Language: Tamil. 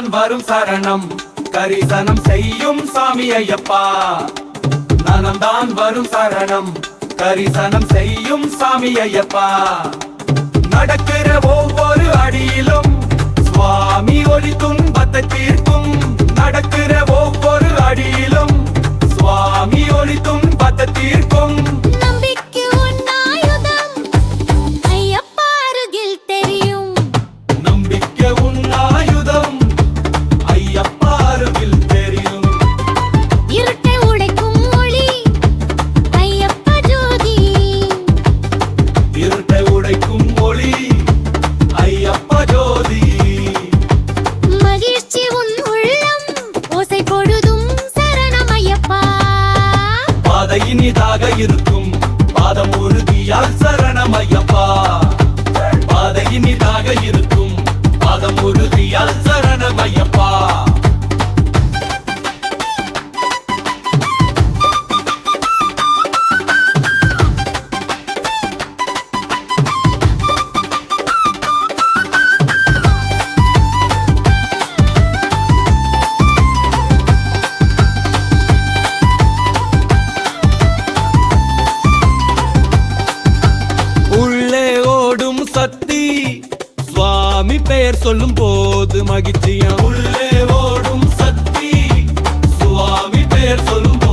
நான் வரும் சரணம். கரிசனம் செய்யும் சாமி ஐயப்பா. நலம்தான் வரும் சரணம். கரிசனம் செய்யும் சாமி ஐயப்பா. நடக்கிற ஒவ்வொரு அடியிலும் சுவாமி ஒளி துன்பத்தை தீர்க்கும். நடக்கிற இனிதாக பெயர் சொல்லும் போது மகிழ்ச்சியா உள்ளே ஓடும் சக்தி. சுவாமி பெயர் சொல்லும் போது